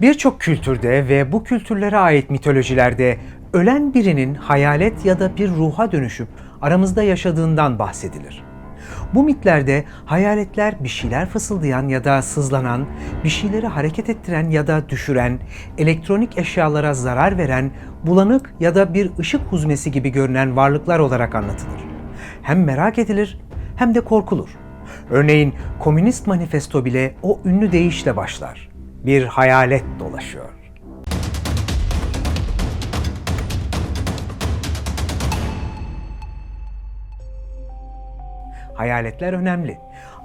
Birçok kültürde ve bu kültürlere ait mitolojilerde ölen birinin hayalet ya da bir ruha dönüşüp aramızda yaşadığından bahsedilir. Bu mitlerde hayaletler bir şeyler fısıldayan ya da sızlanan, bir şeyleri hareket ettiren ya da düşüren, elektronik eşyalara zarar veren, bulanık ya da bir ışık huzmesi gibi görünen varlıklar olarak anlatılır. Hem merak edilir hem de korkulur. Örneğin Komünist Manifesto bile o ünlü deyişle başlar. Bir hayalet dolaşıyor. Hayaletler önemli.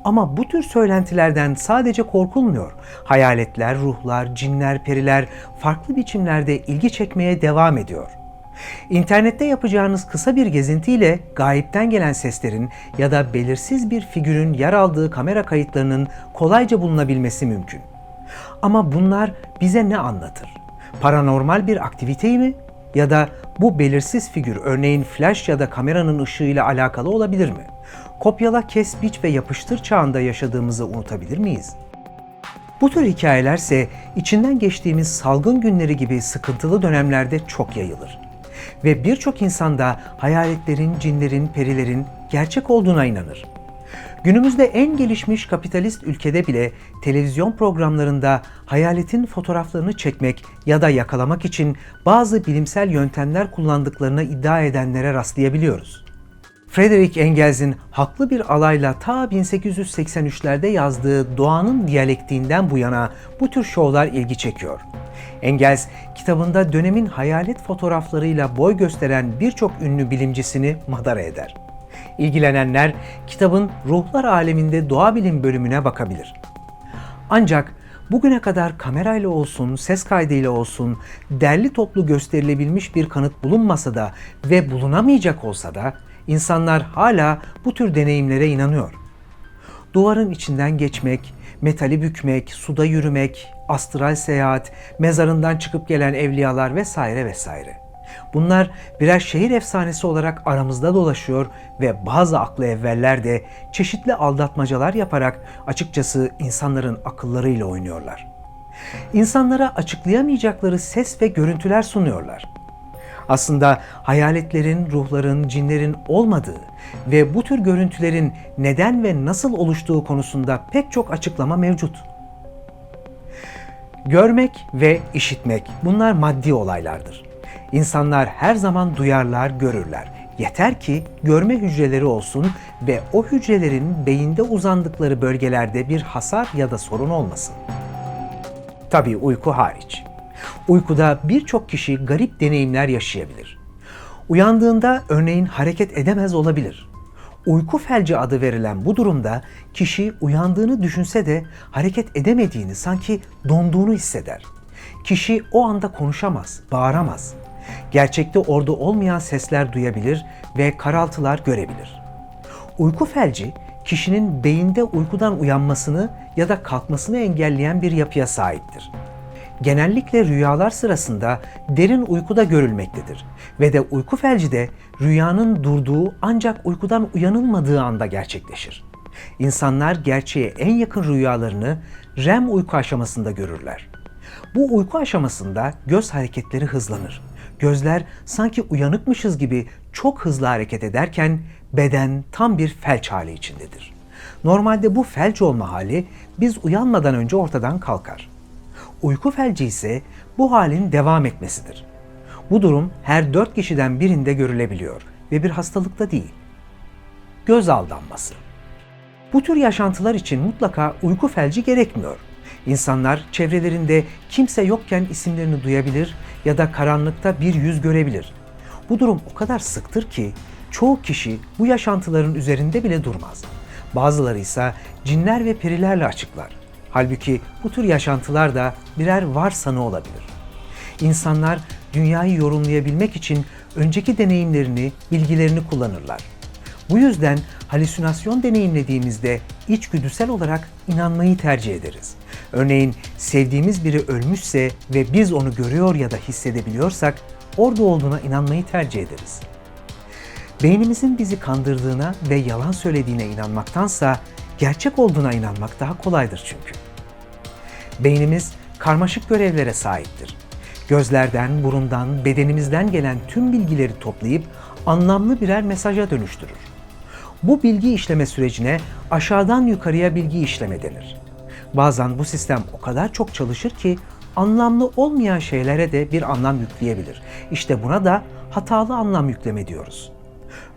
Ama bu tür söylentilerden sadece korkulmuyor. Hayaletler, ruhlar, cinler, periler farklı biçimlerde ilgi çekmeye devam ediyor. İnternette yapacağınız kısa bir gezintiyle gayipten gelen seslerin ya da belirsiz bir figürün yer aldığı kamera kayıtlarının kolayca bulunabilmesi mümkün. Ama bunlar bize ne anlatır? Paranormal bir aktiviteyi mi? Ya da bu belirsiz figür örneğin flash ya da kameranın ışığıyla alakalı olabilir mi? Kopyala, kes, biç ve yapıştır çağında yaşadığımızı unutabilir miyiz? Bu tür hikayelerse içinden geçtiğimiz salgın günleri gibi sıkıntılı dönemlerde çok yayılır. Ve birçok insan da hayaletlerin, cinlerin, perilerin gerçek olduğuna inanır. Günümüzde en gelişmiş kapitalist ülkede bile televizyon programlarında hayaletin fotoğraflarını çekmek ya da yakalamak için bazı bilimsel yöntemler kullandıklarını iddia edenlere rastlayabiliyoruz. Friedrich Engels'in haklı bir alayla ta 1883'lerde yazdığı Doğanın Diyalektiğinden bu yana bu tür şovlar ilgi çekiyor. Engels, kitabında dönemin hayalet fotoğraflarıyla boy gösteren birçok ünlü bilimcisini madara eder. İlgilenenler kitabın Ruhlar Aleminde Doğa Bilim bölümüne bakabilir. Ancak bugüne kadar kamerayla olsun, ses kaydıyla olsun derli toplu gösterilebilmiş bir kanıt bulunmasa da ve bulunamayacak olsa da insanlar hala bu tür deneyimlere inanıyor. Duvarın içinden geçmek, metali bükmek, suda yürümek, astral seyahat, mezarından çıkıp gelen evliyalar vesaire vesaire. Bunlar birer şehir efsanesi olarak aramızda dolaşıyor ve bazı aklı evveller de çeşitli aldatmacalar yaparak açıkçası insanların akıllarıyla oynuyorlar. İnsanlara açıklayamayacakları ses ve görüntüler sunuyorlar. Aslında hayaletlerin, ruhların, cinlerin olmadığı ve bu tür görüntülerin neden ve nasıl oluştuğu konusunda pek çok açıklama mevcut. Görmek ve işitmek bunlar maddi olaylardır. İnsanlar her zaman duyarlar, görürler. Yeter ki görme hücreleri olsun ve o hücrelerin beyinde uzandıkları bölgelerde bir hasar ya da sorun olmasın. Tabii uyku hariç. Uykuda birçok kişi garip deneyimler yaşayabilir. Uyandığında örneğin hareket edemez olabilir. Uyku felci adı verilen bu durumda kişi uyandığını düşünse de hareket edemediğini, sanki donduğunu hisseder. Kişi o anda konuşamaz, bağıramaz. Gerçekte orada olmayan sesler duyabilir ve karaltılar görebilir. Uyku felci kişinin beyinde uykudan uyanmasını ya da kalkmasını engelleyen bir yapıya sahiptir. Genellikle rüyalar sırasında derin uykuda görülmektedir ve de uyku felci de rüyanın durduğu ancak uykudan uyanılmadığı anda gerçekleşir. İnsanlar gerçeğe en yakın rüyalarını REM uyku aşamasında görürler. Bu uyku aşamasında göz hareketleri hızlanır. Gözler sanki uyanıkmışız gibi çok hızlı hareket ederken beden tam bir felç hali içindedir. Normalde bu felç olma hali biz uyanmadan önce ortadan kalkar. Uyku felci ise bu halin devam etmesidir. Bu durum her dört kişiden birinde görülebiliyor ve bir hastalıkta değil. Göz aldanması. Bu tür yaşantılar için mutlaka uyku felci gerekmiyor. İnsanlar çevrelerinde kimse yokken isimlerini duyabilir ya da karanlıkta bir yüz görebilir. Bu durum o kadar sıktır ki çoğu kişi bu yaşantıların üzerinde bile durmaz. Bazıları ise cinler ve perilerle açıklar. Halbuki bu tür yaşantılar da birer varsanı olabilir. İnsanlar dünyayı yorumlayabilmek için önceki deneyimlerini, bilgilerini kullanırlar. Bu yüzden halüsinasyon deneyimlediğimizde içgüdüsel olarak inanmayı tercih ederiz. Örneğin sevdiğimiz biri ölmüşse ve biz onu görüyor ya da hissedebiliyorsak orada olduğuna inanmayı tercih ederiz. Beynimizin bizi kandırdığına ve yalan söylediğine inanmaktansa gerçek olduğuna inanmak daha kolaydır çünkü. Beynimiz karmaşık görevlere sahiptir. Gözlerden, burundan, bedenimizden gelen tüm bilgileri toplayıp anlamlı birer mesaja dönüştürür. Bu bilgi işleme sürecine aşağıdan yukarıya bilgi işleme denir. Bazen bu sistem o kadar çok çalışır ki anlamlı olmayan şeylere de bir anlam yükleyebilir. İşte buna da hatalı anlam yükleme diyoruz.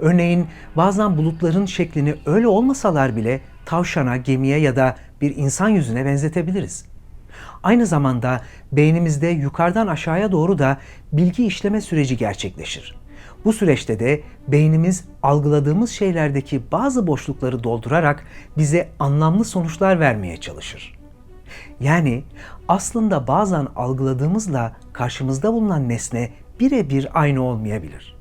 Örneğin bazen bulutların şeklini öyle olmasalar bile tavşana, gemiye ya da bir insan yüzüne benzetebiliriz. Aynı zamanda beynimizde yukarıdan aşağıya doğru da bilgi işleme süreci gerçekleşir. Bu süreçte de beynimiz algıladığımız şeylerdeki bazı boşlukları doldurarak bize anlamlı sonuçlar vermeye çalışır. Yani aslında bazen algıladığımızla karşımızda bulunan nesne birebir aynı olmayabilir.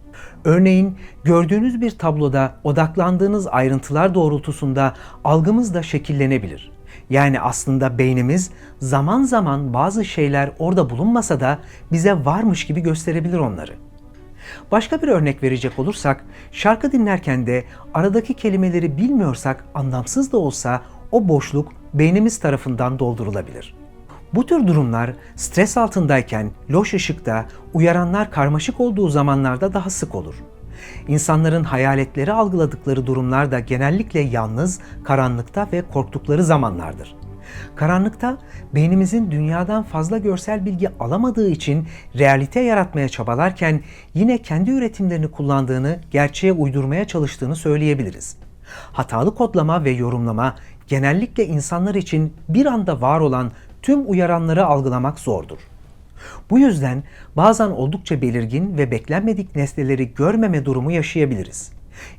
Örneğin gördüğünüz bir tabloda odaklandığınız ayrıntılar doğrultusunda algımız da şekillenebilir. Yani aslında beynimiz zaman zaman bazı şeyler orada bulunmasa da bize varmış gibi gösterebilir onları. Başka bir örnek verecek olursak, şarkı dinlerken de aradaki kelimeleri bilmiyorsak anlamsız da olsa o boşluk beynimiz tarafından doldurulabilir. Bu tür durumlar stres altındayken, loş ışıkta, uyaranlar karmaşık olduğu zamanlarda daha sık olur. İnsanların hayaletleri algıladıkları durumlar da genellikle yalnız, karanlıkta ve korktukları zamanlardır. Karanlıkta beynimizin dünyadan fazla görsel bilgi alamadığı için realite yaratmaya çabalarken yine kendi üretimlerini kullandığını, gerçeğe uydurmaya çalıştığını söyleyebiliriz. Hatalı kodlama ve yorumlama genellikle insanlar için bir anda var olan tüm uyaranları algılamak zordur. Bu yüzden bazen oldukça belirgin ve beklenmedik nesneleri görmeme durumu yaşayabiliriz.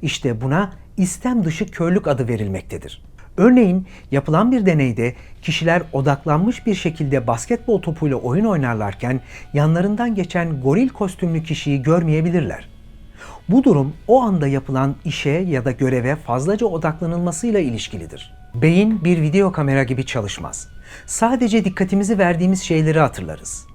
İşte buna istem dışı körlük adı verilmektedir. Örneğin yapılan bir deneyde kişiler odaklanmış bir şekilde basketbol topuyla oyun oynarlarken yanlarından geçen goril kostümlü kişiyi görmeyebilirler. Bu durum o anda yapılan işe ya da göreve fazlaca odaklanılmasıyla ilişkilidir. Beyin bir video kamera gibi çalışmaz. Sadece dikkatimizi verdiğimiz şeyleri hatırlarız.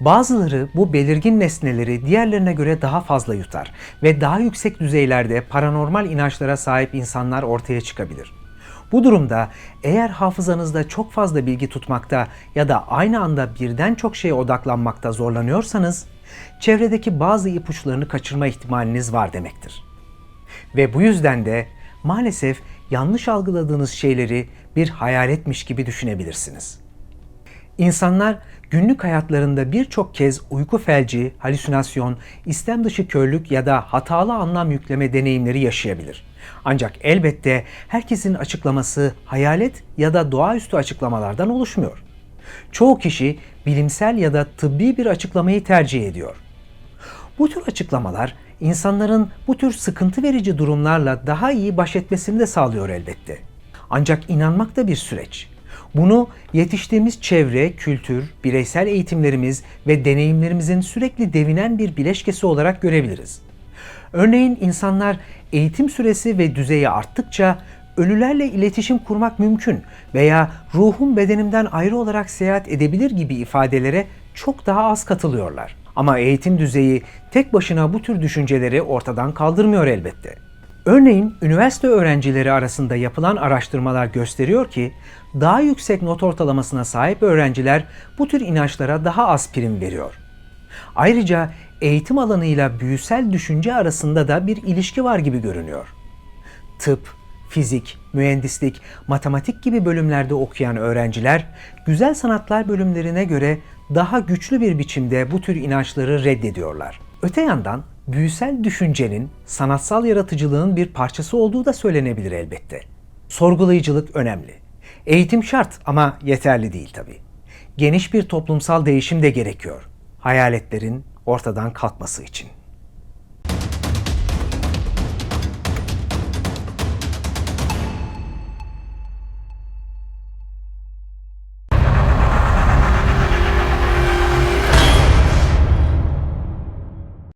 Bazıları bu belirgin nesneleri diğerlerine göre daha fazla yutar ve daha yüksek düzeylerde paranormal inançlara sahip insanlar ortaya çıkabilir. Bu durumda eğer hafızanızda çok fazla bilgi tutmakta ya da aynı anda birden çok şeye odaklanmakta zorlanıyorsanız, çevredeki bazı ipuçlarını kaçırma ihtimaliniz var demektir. Ve bu yüzden de maalesef yanlış algıladığınız şeyleri bir hayaletmiş gibi düşünebilirsiniz. İnsanlar günlük hayatlarında birçok kez uyku felci, halüsinasyon, istem dışı körlük ya da hatalı anlam yükleme deneyimleri yaşayabilir. Ancak elbette herkesin açıklaması hayalet ya da doğaüstü açıklamalardan oluşmuyor. Çoğu kişi bilimsel ya da tıbbi bir açıklamayı tercih ediyor. Bu tür açıklamalar insanların bu tür sıkıntı verici durumlarla daha iyi baş etmesini de sağlıyor elbette. Ancak inanmak da bir süreç. Bunu yetiştiğimiz çevre, kültür, bireysel eğitimlerimiz ve deneyimlerimizin sürekli devinen bir bileşkesi olarak görebiliriz. Örneğin insanlar eğitim süresi ve düzeyi arttıkça ölülerle iletişim kurmak mümkün veya ruhum bedenimden ayrı olarak seyahat edebilir gibi ifadelere çok daha az katılıyorlar. Ama eğitim düzeyi tek başına bu tür düşünceleri ortadan kaldırmıyor elbette. Örneğin üniversite öğrencileri arasında yapılan araştırmalar gösteriyor ki daha yüksek not ortalamasına sahip öğrenciler bu tür inançlara daha az prim veriyor. Ayrıca eğitim alanıyla büyüsel düşünce arasında da bir ilişki var gibi görünüyor. Tıp, fizik, mühendislik, matematik gibi bölümlerde okuyan öğrenciler güzel sanatlar bölümlerine göre daha güçlü bir biçimde bu tür inançları reddediyorlar. Öte yandan büyüsel düşüncenin, sanatsal yaratıcılığın bir parçası olduğu da söylenebilir elbette. Sorgulayıcılık önemli. Eğitim şart ama yeterli değil tabii. Geniş bir toplumsal değişim de gerekiyor. Hayaletlerin ortadan kalkması için.